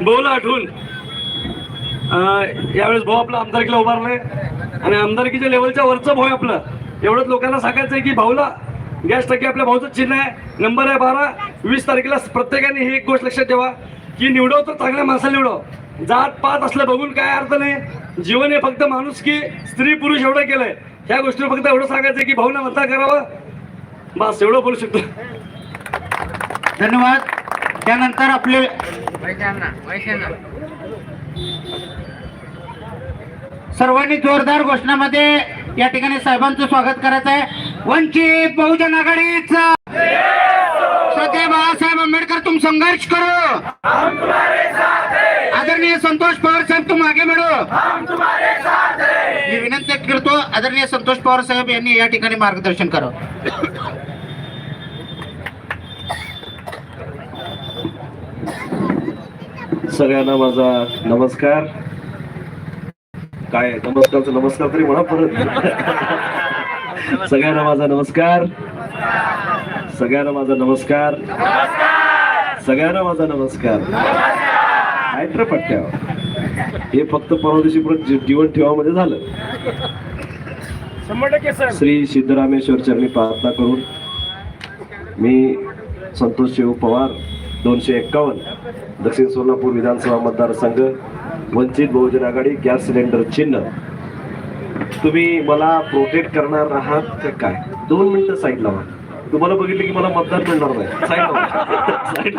भाऊला आठवून. यावेळेस भाऊ आपला आमदारकीला उभारलाय. आणि आमदारकीच्या लेवलच्या वरचं भाऊ आपलं. एवढंच लोकांना सांगायचं आहे की भाऊला गॅस टाकी आपल्या भाऊचं चिन्ह आहे. नंबर आहे बारा. वीस तारखेला प्रत्येकाने ही एक गोष्ट लक्षात ठेवा की निवडव तर चांगल्या माणसाला निवडव जात पात असलं बघून काय अर्थ नाही. जीवन हे फक्त माणूस की स्त्री पुरुष एवढं केलंय. ह्या गोष्टीवर फक्त एवढं सांगायचं आहे की भाऊला मतदान करावं. बस एवढं बोलू शकतो. धन्यवाद. त्यानंतर आपले सर्वांनी जोरदार घोषणामध्ये या ठिकाणी साहेबांचं स्वागत करायचं आहे. वंचित बहुजन आघाडीचा. सध्या बाळासाहेब आंबेडकर तुम संघर्ष करो. आदरणीय संतोष पवार साहेब तुम आगे बढ़ो. मी विनंती करतो आदरणीय संतोष पवार साहेब यांनी या ठिकाणी मार्गदर्शन करावं सगळ्यांना माझा नमस्कार. काय नमस्कारचा नमस्कार तरी म्हणा परत. सगळ्यांना माझा नमस्कार. सगळ्यांना माझा नमस्कार. सगळ्यांना माझा नमस्कार. हायटर पट्ट्यावर. हे फक्त परवा दिवशी परत जीवन ठेवामध्ये झालं. श्री सिद्धरामेश्वर चरणी प्रार्थना करून मी संतोष शिव पवार दोनशे एक्कावन्न दक्षिण सोलापूर विधानसभा मतदारसंघ वंचित बहुजन आघाडी गॅस सिलेंडर चिन्ह. तुम्ही मला प्रोटेक्ट करणार आहात काय? दोन मिनिटं साईड लावा तुम्हाला बघितलं की मला मतदान मिळणार नाही. साईड लावा साईड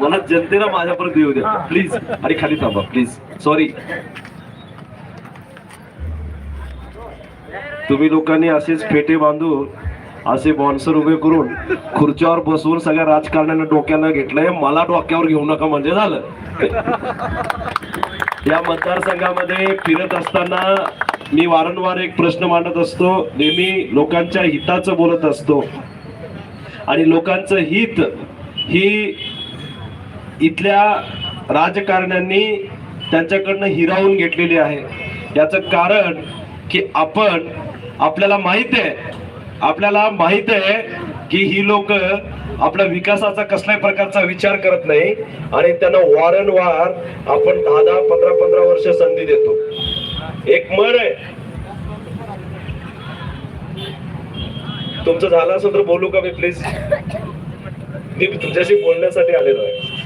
मला जनतेला माझ्यापर्यंत येऊ द्या. प्लीज आणि खाली थांबा. प्लीज सॉरी तुम्ही लोकांनी असेच फेटे बांधून असे बॉन्सर उभे करून खुर्च्यावर बसवून सगळ्या राजकारण्यानं डोक्याला घेतलंय. मला डोक्यावर घेऊ नका म्हणजे झालं. या मतदारसंघामध्ये फिरत असताना मी वारंवार एक प्रश्न मांडत असतो. नेहमी लोकांच्या हिताचं बोलत असतो. आणि लोकांचं हित ही इथल्या राजकारण्यांनी त्यांच्याकडनं हिरावून घेतलेली आहे. याचं कारण की आपण आपल्याला माहीत आहे आपल्याला माहीत आहे की ही लोक आपल्या विकासाचा कसल्याही प्रकारचा विचार करत नाही आणि त्यांना वारंवार आपण दहा दहा पंधरा पंधरा वर्ष संधी देतो. एक मर आहे. तुमचं झालं असेल तर बोलू का मी प्लीज मी तुमच्याशी बोलण्यासाठी आलेलो आहे.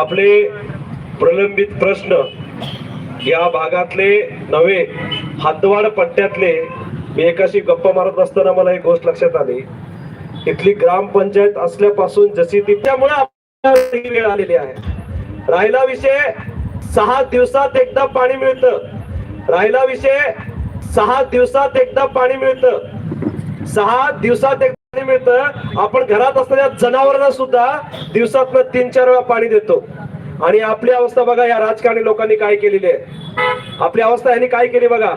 आपले प्रलंबित प्रश्न या भागातले नव्हे हातवाड पट्ट्यातले मी एकाशी गप्पा मारत असताना मला एक गोष्ट लक्षात आली. इथली ग्रामपंचायत असल्यापासून जशी ती त्यामुळे वेळ आलेली आहे. राहिला विषय सहा दिवसात एकदा पाणी मिळतं. राहिला विषय सहा दिवसात एकदा पाणी मिळतं. सहा दिवसात एकदा पाणी मिळतं. आपण घरात असलेल्या जनावरांना सुद्धा दिवसात तीन चार वेळा पाणी देतो. आणि आपली अवस्था बघा या राजकारणी लोकांनी काय केलेली आहे? आपली अवस्था यांनी काय केली बघा?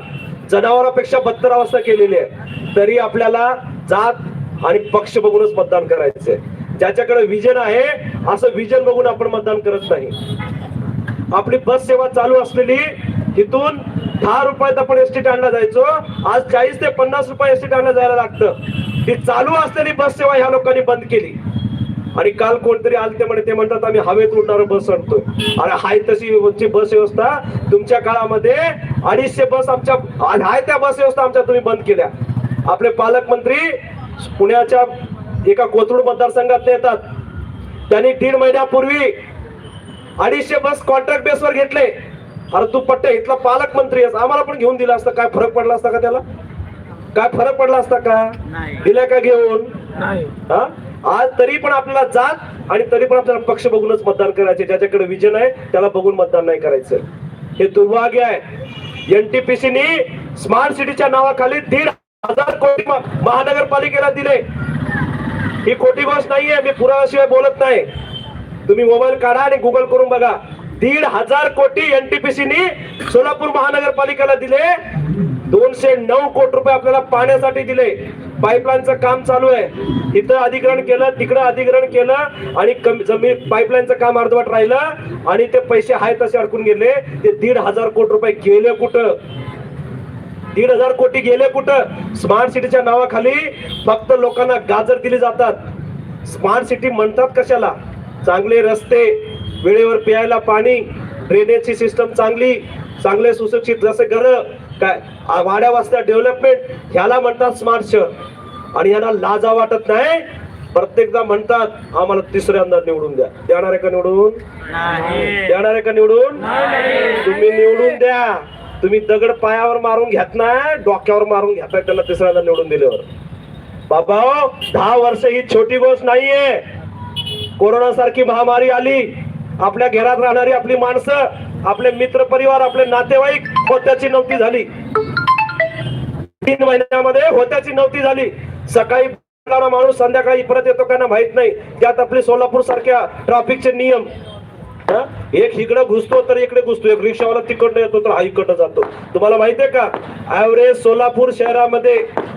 जनावरांपेक्षा बत्तर अवस्था केलेली आहे. तरी आपल्याला जात आणि पक्ष बघूनच मतदान करायचंय. ज्याच्याकडे विजन आहे असं विजन बघून आपण मतदान करत नाही. आपली बस सेवा चालू असलेली इथून दहा रुपयात आपण एस आणला जायचो. आज चाळीस ते पन्नास रुपये एसटी आणला जायला लागतं. ती चालू असलेली बस सेवा ह्या लोकांनी बंद केली. आणि काल कोणतरी आलते म्हणे ते म्हणतात आम्ही हवेत उडणार बस आणतोय. आणि हाय तशी बस व्यवस्था तुमच्या काळामध्ये. अडीचशे बस आमच्या हाय त्या बस व्यवस्था आमच्या तुम्ही बंद केल्या. आपले पालकमंत्री पुण्याच्या एका कोथरूड मतदारसंघात येतात. त्यांनी दीड महिन्यापूर्वी अडीचशे बस कॉन्ट्रॅक्ट बेसवर घेतले. अरे तू पट्टे इथला पालकमंत्री आम्हाला पण घेऊन दिला असता. काय फरक पडला असता का त्याला? काय फरक पडला असता का? दिल्या का घेऊन? हा? आज तरी पण आपल्याला जात आणि तरी पण आपल्याला पक्ष बघूनच मतदान करायचे ज्याच्याकडे विजन आहे त्याला बघून मतदान नाही करायचं हे दुर्भाग्य आहे. एनटीपीसीनी स्मार्ट सिटीच्या नावाखाली दीड हजार कोटी महानगरपालिकेला दिले. ही खोटी गोष्ट नाहीये. मी पुराव्याशिवाय बोलत नाही. तुम्ही मोबाईल काढा आणि गुगल करून बघा. दीड हजार कोटी एनटीपीसीनी सोलापूर महानगरपालिकेला दिले. दोनशे नऊ कोटी रुपये आपल्याला पाण्यासाठी दिले. पाईपलाईनचं काम चालू आहे. इथं अधिग्रहण केलं तिकडं अधिग्रहण केलं आणि कमी- जमीन पाईपलाईनचं काम अर्धवट राहिलं आणि ते पैसे आहे तसे अडकून गेले. ते दीड हजार कोटी रुपये गेले कुठं? दीड हजार कोटी गेले कुठं? स्मार्ट सिटीच्या नावाखाली फक्त लोकांना गाजर दिली जातात. स्मार्ट सिटी म्हणतात कशाला? चांगले रस्ते वेळेवर प्यायला पाणी ड्रेनेजची सिस्टम चांगली चांगले सुशिक्षित जसे घरं काय? वाड्या वाजता डेव्हलपमेंट ह्याला म्हणतात स्मार्ट शहर आणि यांना लाजा वाटत नाही. प्रत्येकदा म्हणतात आम्हाला तिसऱ्यांदा निवडून द्या. देणार आहे का निवडून? देणार आहे का निवडून? तुम्ही निवडून द्या. तुम्ही दगड पायावर मारून घेत नाही डोक्यावर मारून घेताय त्यांना तिसऱ्यांदा निवडून दिल्यावर. बाबा दहा वर्ष ही छोटी गोष्ट नाहीये. कोरोना सारखी महामारी आली. आपल्या घरात राहणारी आपली माणसं आपले मित्र परिवार आपले नातेवाईक होत्याची नव्हती झाली. तीन महिन्यामध्ये होत्याची नव्हती झाली. सकाळी माणूस संध्याकाळी परत येतो का ना माहीत नाही. त्यात आपले सोलापूर सारख्या ट्रॅफिकचे नियम. एक इकडे घुसतो तर इकडे घुसतो. एक रिक्षावाला तिकडनं येतो तर हा इकडनं जातो. तुम्हाला माहितीये का? ऍव्हरेज सोलापूर शहरामध्ये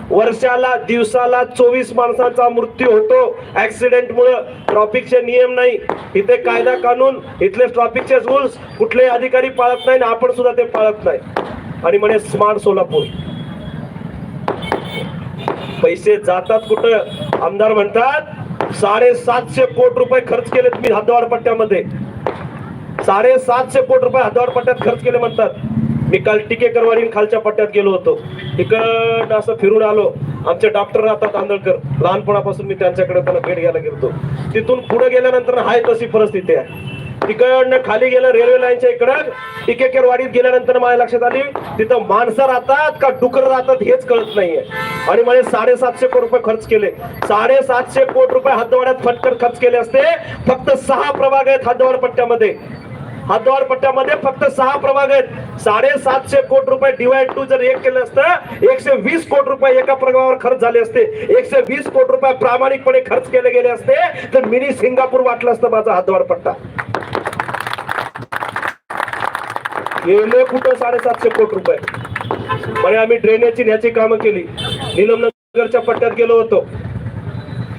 वर्षाला दिवसाला चोवीस माणसांचा मृत्यू होतो. ऍक्सिडेंट मुळे ट्रॅफिकचे नियम नाही. इथे कायदा कानून इथले ट्रॅफिकचे रूल्स कुठलेही अधिकारी पाळत नाही आणि आपण सुद्धा ते पाळत नाही. आणि म्हणे स्मार्ट सोलापूर. पैसे जातात कुठं? आमदार म्हणतात साडेसातशे कोटी रुपये खर्च केलेत मी हद्दवाड पट्ट्यामध्ये. साडेसातशे कोटी रुपये हद्दवाड पट्ट्यात खर्च केले म्हणतात. मी काल टिकेकरवाडी खालच्या पट्ट्यात गेलो होतो. तिकड असं फिरून आलो. आमचे डॉक्टर राहतात आंदळकर लहानपणापासून मी त्यांच्याकडे त्यांना भेट घ्यायला गेलो तिथून पुढे गेल्यानंतर हाय तशी परिस्थिती आहे. तिकडनं खाली गेलं रेल्वे लाईनच्या इकडं. टिकेकरवाडीत गेल्यानंतर माझ्या लक्षात आली तिथं माणसं राहतात का डुकर राहतात हेच कळत नाहीये. आणि माझे साडेसातशे कोटी रुपये खर्च केले. साडेसातशे कोटी रुपये हद्दवाड्यात फटकर खर्च केले असते. फक्त सहा प्रभाग आहेत हद्दवाड पट्ट्यामध्ये. हद्दवाड पट्ट्यामध्ये फक्त सहा प्रभाग आहेत. साडेसातशे कोटी रुपये डिवाइड टू जर एक केलं असतं एकशे वीस कोटी रुपये एका प्रभागावर खर्च झाले असते. एकशे वीस कोटी रुपये प्रामाणिकपणे खर्च केले गेले असते. तर मिनी सिंगापूर वाटलं असतं माझा हद्दवाड पट्टा. गेले कुठं साडेसातशे कोटी रुपये? म्हणजे आम्ही ड्रेनेजची ह्याची कामं केली. निलमनगरच्या पट्ट्यात गेलो होतो.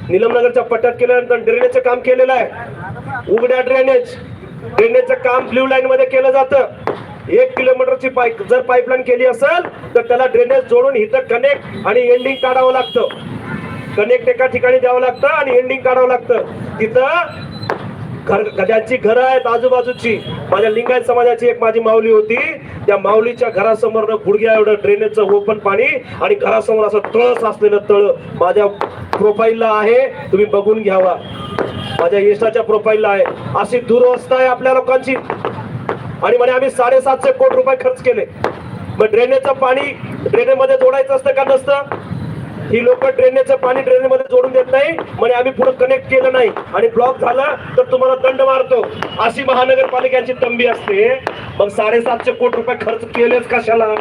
निलमनगरच्या पट्ट्यात केल्यानंतर ड्रेनेजचं काम केलेलं आहे. उघड्या ड्रेनेज ड्रेनेजचं काम ब्ल्यू लाईन मध्ये केलं जातं. एक किलोमीटरची पाईप जर पाईपलाईन केली असेल तर त्याला ड्रेनेज जोडून इथं कनेक्ट आणि एंडिंग काढावं लागतं. कनेक्ट एका ठिकाणी द्यावं लागतं आणि एंडिंग काढावं लागतं. तिथं घर ज्यांची घरं आहेत आजूबाजूची. माझ्या लिंगायत समाजाची एक माझी माऊली होती. त्या माऊलीच्या घरासमोर गुडघ्या एवढं ड्रेनेजचं ओपन पाणी आणि घरासमोर असं तळस असलेलं तळ माझ्या प्रोफाईलला आहे. तुम्ही बघून घ्यावा. माझ्या यशाच्या प्रोफाईलला आहे. अशी दुरवस्था आहे आपल्या लोकांची. आणि म्हणे आम्ही साडेसातशे कोटी रुपये खर्च केले. मग ड्रेनेजचं पाणी ड्रेनेजमध्ये जोडायचं असतं का नसतं? ही लोक ड्रेनेजचं पाणी ड्रेनेजमध्ये जोडून देत नाही. म्हणे आम्ही पुढे कनेक्ट केलं नाही. आणि ब्लॉक झाला तर तुम्हाला दंड मारतो. अशी महानगरपालिकेची तंबी असते. मग साडेसातशे कोटी रुपये खर्च केलेच कशाला?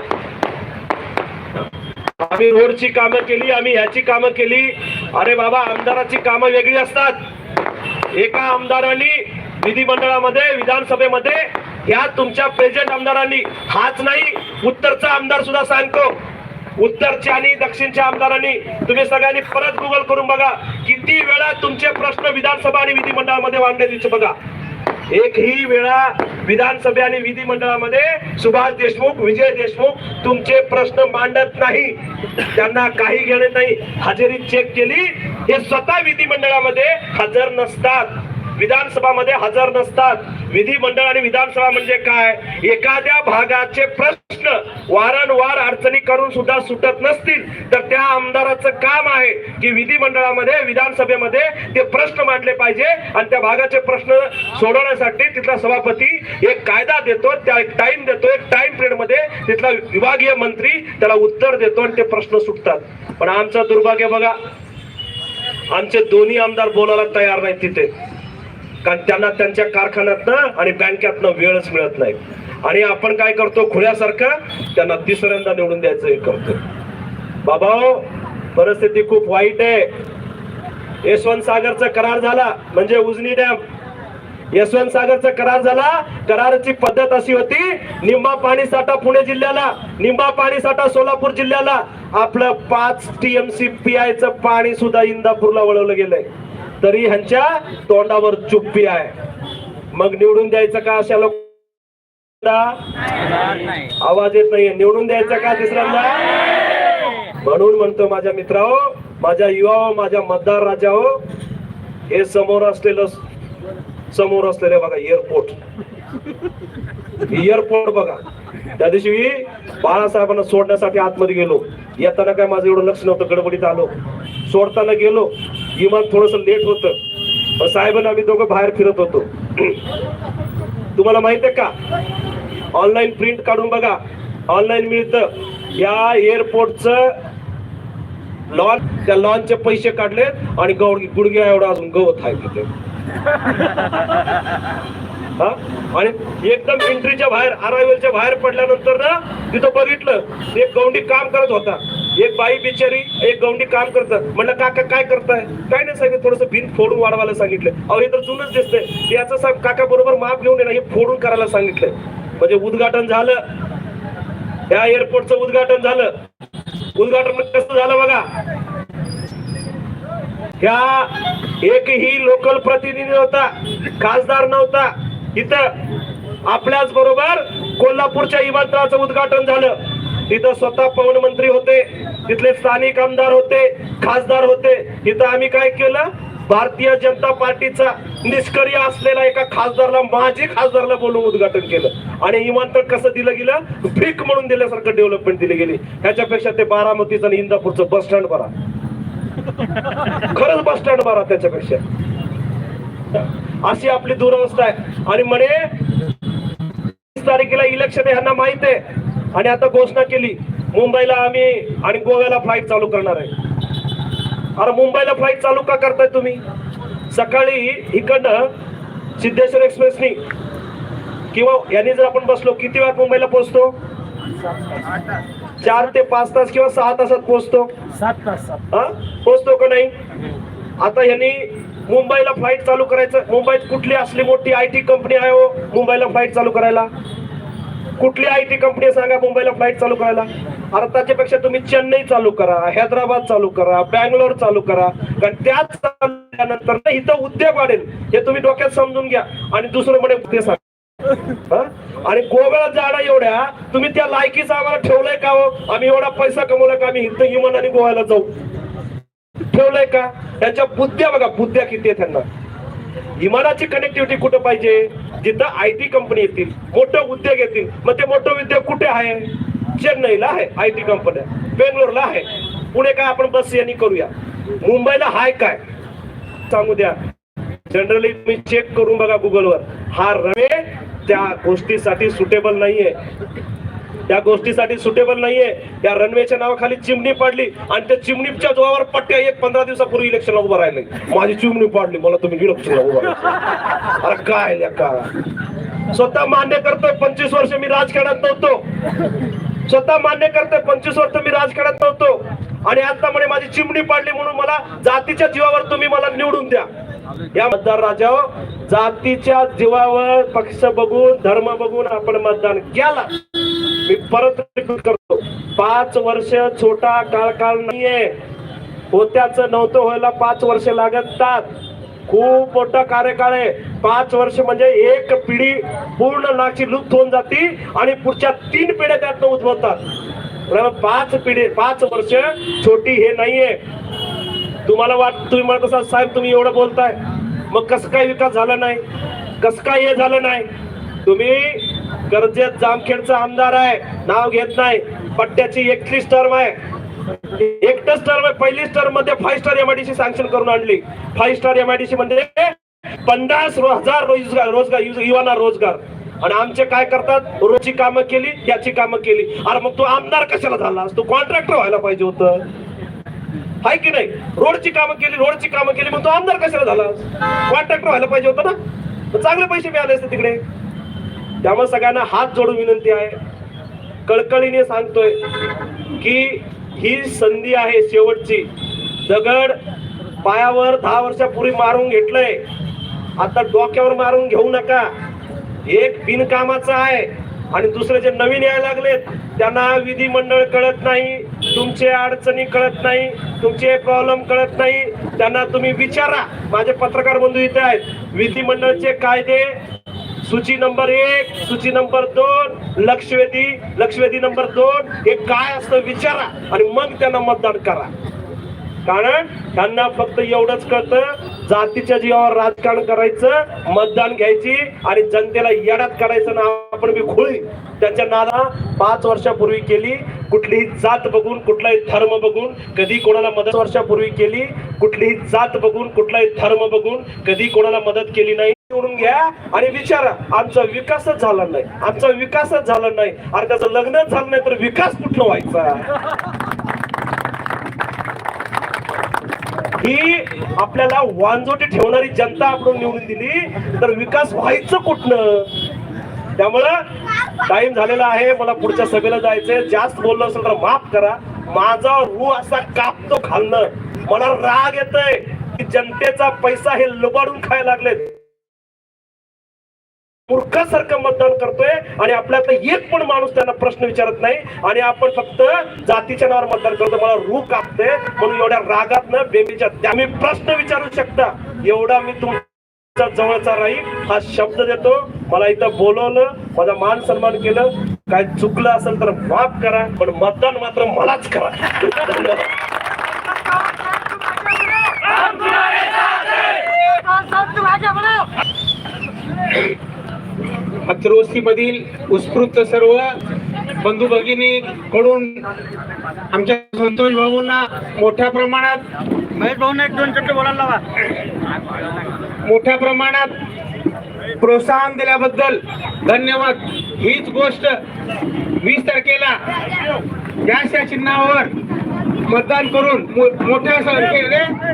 आम्ही रोडची कामं केली आम्ही ह्याची कामं केली. अरे बाबा आमदाराची कामं वेगळी असतात. एका आमदारांनी विधिमंडळामध्ये विधानसभेमध्ये ह्या तुमच्या प्रेझेंट आमदारांनी हाच नाही उत्तरचा आमदार सुद्धा सांगतो. उत्तरच्या आणि दक्षिणच्या आमदारांनी तुम्ही सगळ्यांनी परत गुगल करून बघा किती वेळा तुमचे प्रश्न विधानसभा आणि विधिमंडळामध्ये मांडले दिसते बघा. एकही वेळा विधानसभे आणि विधिमंडळामध्ये सुभाष देशमुख विजय देशमुख तुमचे प्रश्न मांडत नाही. त्यांना काही घेणे नाही. हजेरी चेक केली. हे स्वतः विधिमंडळामध्ये हजर नसतात. विधानसभामध्ये हजर नसतात. विधिमंडळ आणि विधानसभा म्हणजे काय? एखाद्या भागाचे प्रश्न वारंवार अडचणी करून सुद्धा सुटत नसतील तर त्या आमदाराचं काम आहे की विधिमंडळामध्ये विधानसभेमध्ये ते प्रश्न मांडले पाहिजे आणि त्या भागाचे प्रश्न सोडवण्यासाठी तिथला सभापती एक कायदा देतो त्या एक टाइम देतो एक टाइम पिरियडमध्ये तिथला विभागीय मंत्री त्याला उत्तर देतो आणि ते प्रश्न सुटतात. पण आमचं दुर्भाग्य बघा आमचे दोन्ही आमदार बोलायला तयार नाहीत तिथे. कारण त्यांना त्यांच्या कारखान्यातनं आणि बँकेतनं वेळच मिळत नाही. आणि आपण काय करतो? खुल्यासारखं त्यांना तिसऱ्यांदा निवडून द्यायचं हे करतो बाबा हो, परिस्थिती खूप वाईट आहे. यशवंत सागरचा करार झाला म्हणजे उजनी डॅम. यशवंत सागरचा करार झाला कराराची पद्धत अशी होती निंबा पाणी साठा पुणे जिल्ह्याला निंबा पाणी साठा सोलापूर जिल्ह्याला. आपलं पाच टीएमसी पीआयचं पाणी सुद्धा इंदापूरला वळवलं गेलंय. तरी ह्यांच्या तोंडावर चुप्पी आहे. मग निवडून द्यायचं का अशा लोक आवाज येत नाहीये. निवडून द्यायचं का तिसऱ्यांदा? म्हणून म्हणतो माझ्या मित्राओ माझ्या युवा हो, माझ्या मतदार राजा हो हे समोर असलेलं समोर असलेले बघा एअरपोर्ट एअरपोर्ट बघा. त्या दिवशी मी बाळासाहेबांना सोडण्यासाठी आतमध्ये गेलो. येताना काय माझं एवढं लक्ष नव्हतं गडबडीत आलो. सोडताना गेलो विमान थोडस लेट होतं. साहेबांना आम्ही दोघं बाहेर फिरत होतो. तुम्हाला माहीत आहे का? ऑनलाईन प्रिंट काढून बघा. ऑनलाईन मिळतं. या एअरपोर्टचं लॉन त्या लॉनचे पैसे काढले आणि गवड गुडघ्या एवढा अजून गवत आहे तिथे. हा? आणि एकदम एंट्रीच्या बाहेर अरायवलच्या बाहेर पडल्यानंतर ना तिथं बघितलं एक गौंडी काम करत होता. एक बाई बिचारी एक गौंडी काम करतात म्हणलं काका काय करताय? काय नाही सांगितलं थोडस भिंत फोडून वाढवायला सांगितलं. अहो हे तर जुनच दिसतंय. याचं सांग काका बरोबर माप घेऊन ये ना हे फोडून करायला सांगितलंय. म्हणजे उद्घाटन झालं. या एअरपोर्टचं उद्घाटन झालं. उद्घाटन म्हणजे कसं झालं बघा. ह्या एकही लोकल प्रतिनिधी नव्हता खासदार नव्हता. इथं आपल्याच बरोबर कोल्हापूरच्या इमारतळाचं उद्घाटन झालं. तिथं स्वतः पवन मंत्री होते तिथले स्थानिक आमदार होते खासदार होते. इथं आम्ही काय केलं? भारतीय जनता पार्टीचा निष्क्रिय असलेला एका खासदारला माजी खासदारला बोलून उद्घाटन केलं. आणि विमानतळ कसं दिलं गेलं? भीक म्हणून दिल्यासारखं डेव्हलपमेंट दिली गेली. ह्याच्यापेक्षा ते बारामतीचं आणि इंदापूरचं बस स्टँड भरा. खरंच बस स्टँड बरा त्याच्यापेक्षा. अशी आपली दुरवस्था आहे. आणि म्हणे तारखेला इलेक्शन ह्यांना माहीत आहे. आणि आता घोषणा केली मुंबईला आम्ही आणि गोव्याला फ्लाईट चालू करणार आहे. अरे मुंबईला फ्लाईट चालू का करताय तुम्ही? सकाळी इकडनं सिद्धेश्वर एक्सप्रेसनी किंवा यांनी जर आपण बसलो किती वेळात मुंबईला पोहोचतो? चार ते पाच तास किंवा सहा तासात पोहोचतो. सात तास सात हा? पोचतो का नाही? आता यांनी मुंबईला फ्लाईट चालू करायचं. मुंबईत कुठली असली मोठी आय टी कंपनी आहे हो? मुंबईला फ्लाईट चालू करायला. कुठली आय टी कंपनी सांगा मुंबईला फ्लाईट चालू करायला. अरे त्याच्यापेक्षा तुम्ही चेन्नई चालू करा हैदराबाद चालू करा बँगलोर चालू करा. कारण त्याच चालल्यानंतर ना इथं उद्योग वाढेल. हे तुम्ही डोक्यात समजून घ्या. आणि दुसरं म्हणे ते सांगा. आणि गोव्याला जाणं एवढ्या तुम्ही त्या लायकीचा आम्हाला ठेवलंय का हो? आम्ही एवढा पैसा कमवला का आम्ही इथं विमानाने गोव्याला जाऊ? ठेवलंय का? त्यांच्या बुद्ध्या बघा बुद्ध्या किती आहे त्यांना विमानाची कनेक्टिव्हिटी कुठं पाहिजे? जिथं आय टी कंपनी येतील मोठं उद्योग येतील. मग ते मोठं उद्योग कुठे आहे? चेन्नईला आहे आय टी कंपन्या बेंगलोरला आहे. पुणे काय आपण बस यांनी करूया? मुंबईला हाय काय? सांगू द्या. जनरली तुम्ही चेक करून बघा गुगलवर हा रवे त्या गोष्टीसाठी सुटेबल नाहीये. त्या गोष्टीसाठी सुटेबल नाहीये. त्या रनवेच्या नावाखाली चिमणी पडली आणि त्या चिमणीच्या जोरावर पट्ट्या एक पंधरा दिवसापूर्वी इलेक्शनला उभं राहिले. माझी चिमणी पडली मला तुम्ही इलेक्शनला उभं अरे काय का स्वतः मान्य करतोय पंचवीस वर्ष मी राजकारणात नव्हतो. स्वतः मान्य करतोय पंचवीस वर्ष मी राजकारणात नव्हतो. आणि आता म्हणे माझी चिमणी पाडली म्हणून मला जातीच्या जीवावर तुम्ही मला निवडून द्या. या मतदार राजा जातीच्या जीवावर पक्ष बघून धर्म बघून आपण मतदान केला. मी परत रिपीट करतो. पाच वर्ष छोटा काळ काळ नाहीये. होत्याच नव्हतं व्हायला पाच वर्ष लागतात खूप मोठा कार्यकाळ आहे. पाच वर्ष म्हणजे एक पिढी पूर्ण नाची लुप्त होऊन जाती आणि पुढच्या तीन पिढ्या त्यातनं उद्भवतात. पाच पिढी पाच वर्ष छोटी हे नाहीये. तुम्हाला वाट तुम्ही म्हणत असाल साहेब तुम्ही एवढं बोलताय. मग कसं काय विकास झाला नाही? कसं काय हे झालं नाही? तुम्ही कर्जत जामखेडचा आमदार आहे. नाव घेत नाही. पट्ट्याची एकतीस टर्म आहे. एकटच टर्म आहे. पहिलीच टर्ममध्ये फाईव्ह स्टार एमआयडीसी सँक्शन करून आणली. फाईव्ह स्टार एमआयडीसी म्हणजे पन्नास हजार रोजगार रोजगार युवाना रोजगार. आणि आमचे काय करतात? रोजची कामं केली याची कामं केली. अरे मग तू आमदार कशाला झालास तू कॉन्ट्रॅक्टर व्हायला पाहिजे होत. हाय की नाही? रोडची कामं केली रोडची कामं केली मग तो आमदार कशाला झाला? कॉन्ट्रॅक्टर व्हायला पाहिजे होतं ना? चांगले पैसे मिळाले असते तिकडे. त्यामुळे सगळ्यांना हात जोडून विनंती आहे. कळकळीने सांगतोय की ही संधी आहे शेवटची. दगड पायावर दहा वर्षापूर्वी मारून घेतलंय. आता डोक्यावर मारून घेऊ नका. एक बिनकामाचा आहे. आणि दुसरे जे नवीन यायला लागलेत त्यांना विधिमंडळ कळत नाही तुमचे अडचणी कळत नाही तुमचे प्रॉब्लेम कळत नाही. त्यांना तुम्ही विचारा. माझे पत्रकार बंधू इथे आहेत. विधिमंडळचे कायदे सूची नंबर एक सूची नंबर दोन लक्षवेधी लक्षवेधी नंबर दोन हे काय असतं विचारा आणि मग त्यांना मतदान करा. कारण त्यांना फक्त एवढंच कळतं जातीच्या जीवावर राजकारण करायचं मतदान घ्यायची आणि जनतेला येड्यात करायचं ना आपण बी खोळी. त्याच्या नादा पाच वर्षापूर्वी केली कुठलीही जात बघून कुठलाही धर्म बघून कधी कोणाला मदत वर्षापूर्वी केली कुठलीही जात बघून कुठलाही धर्म बघून कधी कोणाला मदत केली नाही. निवडून घ्या आणि विचारा आमचा विकासच झाला नाही. आमचा विकासच झाला नाही. अरे त्याचं लग्नच झालं नाही तर विकास कुठला व्हायचा? ही आपल्याला वांजोटी ठेवणारी जनता आपण निवडून दिली तर विकास व्हायचं कुठनं? त्यामुळं टाइम झालेला आहे. मला पुढच्या सभेला जायचंय. जास्त बोललो असेल तर माफ करा. माझा रू असा कापतो खाल्लं मला राग येतोय की जनतेचा पैसा हे लुबाडून खायला लागलेत. मूर्खासारखं मतदान करतोय आणि आपल्यातला एक पण माणूस त्यांना प्रश्न विचारत नाही आणि आपण फक्त जातीच्या नावावर मतदान करतो. मला रू कापते म्हणून एवढ्या रागात ना बेबीच्या त्यामुळे प्रश्न विचारू शकता. एवढा मी तुमच्या जवळचा राहील हा शब्द देतो. मला इथं बोलवलं माझा मान सन्मान केलं. काय चुकलं असेल तर माफ करा पण मतदान मात्र मलाच करा. अत्रोस्तीमधील उत्स्फूर्त सर्व बंधू भगिनी कडून आमच्या संतोष भाऊंना मोठ्या प्रमाणात एक दोन शब्द बोलायला लावा. मोठ्या प्रमाणात प्रोत्साहन दिल्याबद्दल धन्यवाद. हीच गोष्ट वीस तारखेला गॅस या चिन्हावर मतदान करून मोठ्या संख्येने